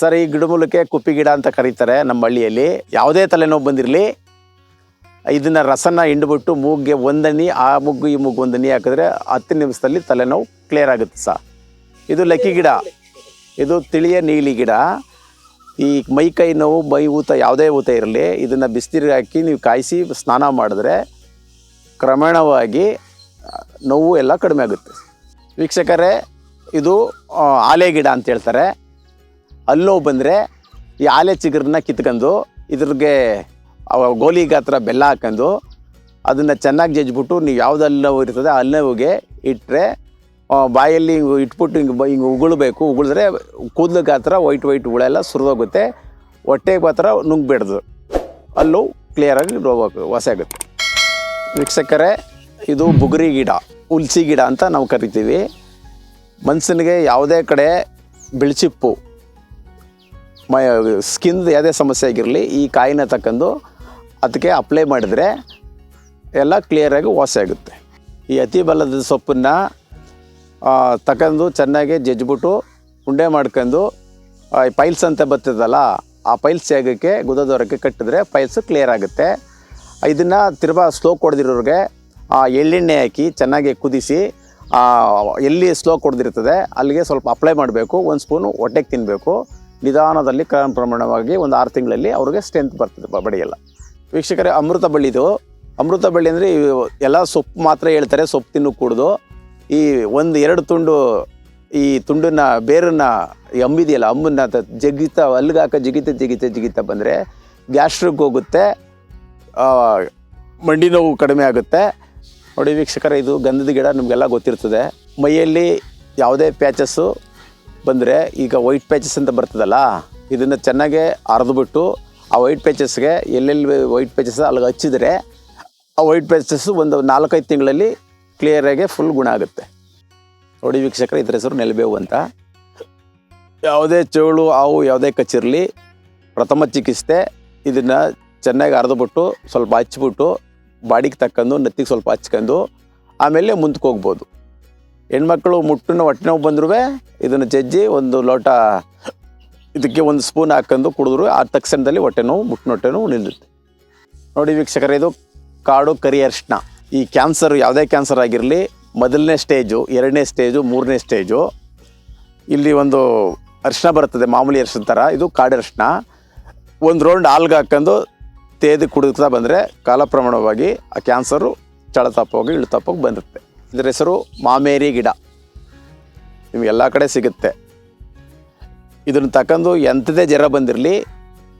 Sir, ಈ ಗಿಡಮೂಲಕ್ಕೆ ಕುಪ್ಪಿ ಗಿಡ ಅಂತ ಕರೀತಾರೆ ನಮ್ಮ ಹಳ್ಳಿಯಲ್ಲಿ. ಯಾವುದೇ ತಲೆನೋವು ಬಂದಿರಲಿ, ಇದನ್ನ ರಸನ ಹಿಂಡ್ಬಿಟ್ಟು ಮೂಗ್ಗೆ ಒಂದನಿ ಆ ಮುಗ್ಗು ಈ ಮುಗ್ಗು ಒಂದನಿ ಹಾಕಿದ್ರೆ ಹತ್ತು ನಿಮಿಷದಲ್ಲಿ ತಲೆನೋವು ಕ್ಲಿಯರ್ ಆಗುತ್ತೆ ಸರ್. ಇದು ಲಕ್ಕಿ ಗಿಡ. ಇದು ತಿಳಿಯ ನೀಲಿ ಗಿಡ. ಈ ಮೈ ಕೈ ನೋವು, ಮೈ ಊತ ಯಾವುದೇ ಊತ ಇರಲಿ, ಇದನ್ನು ಬಿಸಿನೀರಿಗೆ ಹಾಕಿ ನೀವು ಕಾಯಿಸಿ ಸ್ನಾನ ಮಾಡಿದ್ರೆ ಕ್ರಮೇಣವಾಗಿ ನೋವು ಎಲ್ಲ ಕಡಿಮೆ ಆಗುತ್ತೆ. ವೀಕ್ಷಕರೇ, ಇದು ಆಲೆ ಗಿಡ ಅಂತ ಹೇಳ್ತಾರೆ. ಅಲ್ಲೋ ಬಂದರೆ ಈ ಆಲೆ ಚಿಗುರನ್ನ ಕಿತ್ಕೊಂಡು ಇದ್ರಿಗೆ ಗೋಲಿ ಗಾತ್ರ ಬೆಲ್ಲ ಹಾಕೊಂಡು ಅದನ್ನು ಚೆನ್ನಾಗಿ ಜಜ್ಜಿಬಿಟ್ಟು ನೀವು ಯಾವ್ದು ಹಲ್ಲವು ಇರ್ತದೆ ಅಲ್ಲವಿಗೆ ಇಟ್ಟರೆ ಬಾಯಲ್ಲಿ ಹಿಂಗೆ ಇಟ್ಬಿಟ್ಟು ಹಿಂಗೆ ಬ, ಹಿಂಗೆ ಉಗುಳಬೇಕು. ಉಗುಳಿದ್ರೆ ಕೂದಲು ಗಾತ್ರ ವೈಟ್ ವೈಟ್ ಉಳೆಲ್ಲ ಸುರಿದೋಗುತ್ತೆ. ಹೊಟ್ಟೆಗೆ ಮಾತ್ರ ನುಂಗ್ಬಿಡ್ದು ಅಲ್ಲೂ ಕ್ಲಿಯರಾಗಿ ವಾಸ ಆಗುತ್ತೆ. ವೀಕ್ಷಕರೇ, ಇದು ಬುಗುರಿ ಗಿಡ, ಹುಲ್ಸಿ ಗಿಡ ಅಂತ ನಾವು ಕರಿತೀವಿ. ಮನುಷ್ಯನಿಗೆ ಯಾವುದೇ ಕಡೆ ಬಿಳ್ಚಿಪ್ಪು ಮೈ, ಸ್ಕಿನ್ ಯಾವುದೇ ಸಮಸ್ಯೆ ಆಗಿರಲಿ, ಈ ಕಾಯಿನ ತಕ್ಕಂದು ಅದಕ್ಕೆ ಅಪ್ಲೈ ಮಾಡಿದರೆ ಎಲ್ಲ ಕ್ಲಿಯರಾಗಿ ವಾಸಿ ಆಗುತ್ತೆ. ಈ ಅತಿ ಬಲದ ಸೊಪ್ಪನ್ನು ತಕ್ಕಂದು ಚೆನ್ನಾಗಿ ಜಜ್ಜಿಬಿಟ್ಟು ಉಂಡೆ ಮಾಡ್ಕೊಂಡು ಈ ಪೈಲ್ಸ್ ಅಂತ ಬರ್ತದಲ್ಲ, ಆ ಪೈಲ್ಸ್ ಜಾಗಕ್ಕೆ ಗುದದವರಕ್ಕೆ ಕಟ್ಟಿದ್ರೆ ಪೈಲ್ಸ್ ಕ್ಲಿಯರ್ ಆಗುತ್ತೆ. ಇದನ್ನು ತಿರ್ಬಾ ಸ್ಲೋ ಕೊಡ್ದಿರೋರಿಗೆ, ಆ ಎಳ್ಳೆಣ್ಣೆ ಹಾಕಿ ಚೆನ್ನಾಗಿ ಕುದಿಸಿ ಎಲ್ಲಿ ಸ್ಲೋ ಕೊಡ್ದಿರ್ತದೆ, ಅಲ್ಲಿಗೆ ಸ್ವಲ್ಪ ಅಪ್ಲೈ ಮಾಡಬೇಕು, ಒಂದು ಸ್ಪೂನು ಹೊಟ್ಟೆಗೆ ತಿನ್ನಬೇಕು ನಿಧಾನದಲ್ಲಿ ಕ್ರಮ ಪ್ರಮಾಣವಾಗಿ ಒಂದು ಆರು ತಿಂಗಳಲ್ಲಿ ಅವ್ರಿಗೆ ಸ್ಟ್ರೆಂತ್ ಬರ್ತದೆ ಬಡಿಯೆಲ್ಲ. ವೀಕ್ಷಕರೇ, ಅಮೃತ ಬಳ್ಳಿದು ಅಮೃತ ಬಳ್ಳಿ ಅಂದರೆ ಎಲ್ಲ ಸೊಪ್ಪು ಮಾತ್ರ ಹೇಳ್ತಾರೆ, ಸೊಪ್ಪು ತಿನ್ನು ಕೂಡ್ದು. ಈ ಒಂದು ಎರಡು ತುಂಡು ಈ ತುಂಡನ್ನ, ಬೇರನ್ನ ಅಂಬಿದೆಯಲ್ಲ ಅಂಬನ್ನ ಜಗಿತ ಅಲ್ಲಿಗೆ ಜಗಿತ ಜಿಗಿತ ಜಿಗಿತ ಜಿಗಿತ ಬಂದರೆ ಗ್ಯಾಸ್ಟ್ರಿಕ್ ಹೋಗುತ್ತೆ ಮಂಡಿ ನೋವು ಕಡಿಮೆ ಆಗುತ್ತೆ. ನೋಡಿ ವೀಕ್ಷಕರ, ಇದು ಗಂಧದ ಗಿಡ ನಿಮಗೆಲ್ಲ ಗೊತ್ತಿರ್ತದೆ. ಮೈಯಲ್ಲಿ ಯಾವುದೇ ಪ್ಯಾಚಸ್ಸು ಬಂದರೆ ಈಗ ವೈಟ್ ಪ್ಯಾಚಸ್ ಅಂತ ಬರ್ತದಲ್ಲ, ಇದನ್ನು ಚೆನ್ನಾಗೆ ಅರೆದುಬಿಟ್ಟು ಆ ವೈಟ್ ಪ್ಯಾಚಸ್ಗೆ ಎಲ್ಲೆಲ್ಲಿ ವೈಟ್ ಪ್ಯಾಚಸ್ ಅಲ್ಲಿಗೆ ಹಚ್ಚಿದ್ರೆ ಆ ವೈಟ್ ಪ್ಯಾಚಸ್ ಒಂದು ನಾಲ್ಕೈದು ತಿಂಗಳಲ್ಲಿ ಕ್ಲಿಯರಾಗಿ ಫುಲ್ ಗುಣ ಆಗುತ್ತೆ. ನೋಡಿ ವೀಕ್ಷಕರ, ಇದ್ರ ಹೆಸರು ನೆಲಬೇವು ಅಂತ. ಯಾವುದೇ ಚೇಳು, ಹಾವು ಯಾವುದೇ ಕಚ್ಚಿರಲಿ ಪ್ರಥಮ ಚಿಕಿತ್ಸೆ ಇದನ್ನು ಚೆನ್ನಾಗಿ ಅರೆದುಬಿಟ್ಟು ಸ್ವಲ್ಪ ಹಚ್ಬಿಟ್ಟು ಬಾಡಿಗೆ ತಕ್ಕಂಡು ನೆತ್ತಿಗೆ ಸ್ವಲ್ಪ ಹಚ್ಕೊಂಡು ಆಮೇಲೆ ಮುಂದಕ್ಕೆ ಹೋಗ್ಬೋದು. ಹೆಣ್ಮಕ್ಳು ಮುಟ್ಟಿನ ಹೊಟ್ಟೆ ನೋವು ಬಂದ್ರೂ ಇದನ್ನು ಜಜ್ಜಿ ಒಂದು ಲೋಟ ಇದಕ್ಕೆ ಒಂದು ಸ್ಪೂನ್ ಹಾಕೊಂಡು ಕುಡಿದ್ರು, ಆ ತಕ್ಷಣದಲ್ಲಿ ಹೊಟ್ಟೆ ನೋವು, ಮುಟ್ಟಿನ ಹೊಟ್ಟೆ ನೋವು ನಿಲ್ಲುತ್ತೆ. ನೋಡಿ ವೀಕ್ಷಕರ, ಇದು ಕಾಡು ಕರಿ ಅರಿಶಿನ ಈ ಕ್ಯಾನ್ಸರ್ ಯಾವುದೇ ಕ್ಯಾನ್ಸರ್ ಆಗಿರಲಿ, ಮೊದಲನೇ ಸ್ಟೇಜು, ಎರಡನೇ ಸ್ಟೇಜು, ಮೂರನೇ ಸ್ಟೇಜು, ಇಲ್ಲಿ ಒಂದು ಅರಿಶಿನ ಬರ್ತದೆ ಮಾಮೂಲಿ ಅರಿಶಿನ ಥರ, ಇದು ಕಾಡು ಅರಿಶಿನ ಒಂದು ರೌಂಡ್ ಹಾಲ್ಗೆ ಹಾಕೊಂಡು ತೇದು ಕುಡಿತಾ ಬಂದರೆ ಕಾಲಪ್ರಮಾಣವಾಗಿ ಆ ಕ್ಯಾನ್ಸರು ಚಳತಪ್ಪೋಗಿ ಇಳ್ತಪ್ಪೋಗಿ ಬಂದಿರುತ್ತೆ. ಇದ್ರ ಹೆಸರು ಮಾಮೇರಿ ಗಿಡ. ನಿಮಗೆಲ್ಲ ಕಡೆ ಸಿಗುತ್ತೆ. ಇದನ್ನು ತಕ್ಕಂದು ಎಂಥದೇ ಜ್ವರ ಬಂದಿರಲಿ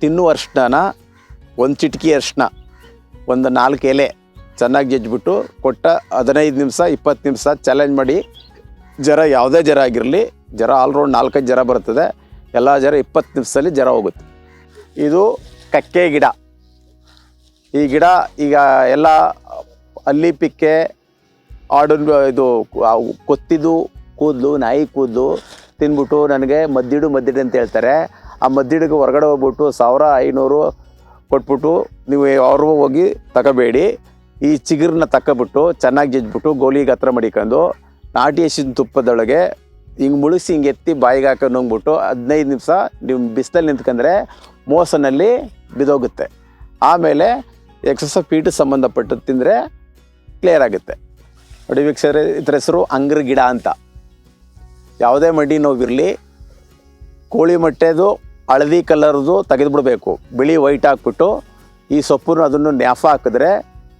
ತಿನ್ನುವ ಅರಿಶಿನ ಒಂದು ಚಿಟಕಿ ಅರ್ಶಿನ ಒಂದು ನಾಲ್ಕು ಎಲೆ ಚೆನ್ನಾಗಿ ಜಜ್ಜಿಬಿಟ್ಟು ಕೊಟ್ಟ ಹದಿನೈದು ನಿಮಿಷ, ಇಪ್ಪತ್ತು ನಿಮಿಷ ಚಾಲೆಂಜ್ ಮಾಡಿ, ಜ್ವರ ಯಾವುದೇ ಜ್ವರ ಆಗಿರಲಿ, ಜ್ವರ ಆಲ್ರೌಂಡ್ ನಾಲ್ಕೈದು ಜ್ವರ ಬರ್ತದೆ, ಎಲ್ಲ ಜ್ವರ ಇಪ್ಪತ್ತು ನಿಮಿಷದಲ್ಲಿ ಜ್ವರ ಹೋಗುತ್ತೆ. ಇದು ಕಕ್ಕೆ ಗಿಡ. ಈ ಗಿಡ ಈಗ ಎಲ್ಲ ಅಲ್ಲಿ, ಪಿಕ್ಕೆ ಆಡಿನ, ಇದು ಕೊತ್ತಿದ್ದು, ಕೂದಲು, ನಾಯಿ ಕೂದಲು ತಿನ್ಬಿಟ್ಟು ನನಗೆ ಮದ್ದಿಡು ಮದ್ದಿಡು ಅಂತ ಹೇಳ್ತಾರೆ. ಆ ಮದ್ದಿಡಿಗೆ ಹೊರಗಡೆ ಹೋಗ್ಬಿಟ್ಟು ಸಾವಿರ ಐನೂರು ಕೊಟ್ಬಿಟ್ಟು ನೀವು ಅವ್ರಿಗೂ ಹೋಗಿ ತಗೋಬೇಡಿ. ಈ ಚಿಗುರನ್ನ ತಕ್ಕಬಿಟ್ಟು ಚೆನ್ನಾಗಿ ಜಜ್ಬಿಟ್ಟು ಗೋಲಿಗೆ ಹತ್ರ ಮಡಿಕೊಂಡು ನಾಟಿ ಹಸಿದ ತುಪ್ಪದೊಳಗೆ ಹಿಂಗೆ ಮುಳುಗಿಸಿ ಹಿಂಗೆ ಎತ್ತಿ ಬಾಯಿಗೆ ಹಾಕೊಂಡು ಹೋಗ್ಬಿಟ್ಟು ಹದಿನೈದು ನಿಮಿಷ ನೀವು ಬಿಸಿಲಲ್ಲಿ ನಿಂತ್ಕೊಂಡ್ರೆ ಮೋಸನಲ್ಲಿ ಬಿದೋಗುತ್ತೆ ಆಮೇಲೆ ಎಕ್ಸಸ್ ಪೀಟ್ ಸಂಬಂಧಪಟ್ಟು ತಿಂದರೆ ಕ್ಲಿಯರ್ ಆಗುತ್ತೆ. ನೋಡಿ ವೀಕ್ಷಕರೇ, ಇದ್ರ ಹೆಸರು ಅಂಗ್ರ ಗಿಡ ಅಂತ. ಯಾವುದೇ ಮಂಡಿ ನೋವಿರಲಿ, ಕೋಳಿ ಮೊಟ್ಟೆದು, ಹಳದಿ ಕಲರ್ದು ತೆಗೆದುಬಿಡ್ಬೇಕು. ಬಿಳಿ ವೈಟ್ ಹಾಕ್ಬಿಟ್ಟು, ಈ ಸೊಪ್ಪನ್ನು ಅದನ್ನು ನ್ಯಾಫ ಹಾಕಿದ್ರೆ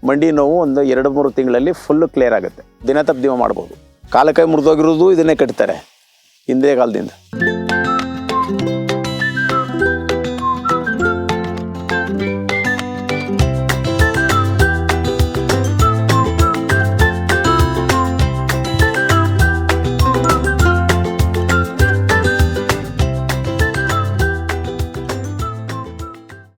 ಮಂಡಿ ನೋವು ಒಂದು ಎರಡು ಮೂರು ತಿಂಗಳಲ್ಲಿ ಫುಲ್ಲು ಕ್ಲಿಯರ್ ಆಗುತ್ತೆ. ದಿನ ತಪ್ಪು ದಿನ ಮಾಡ್ಬೋದು. ಕಾಲ ಕೈ ಮುರಿದೋಗಿರೋದು ಇದನ್ನೇ ಕಟ್ತಾರೆ, ಹಿಂದೆ ಕಾಲದಿಂದ.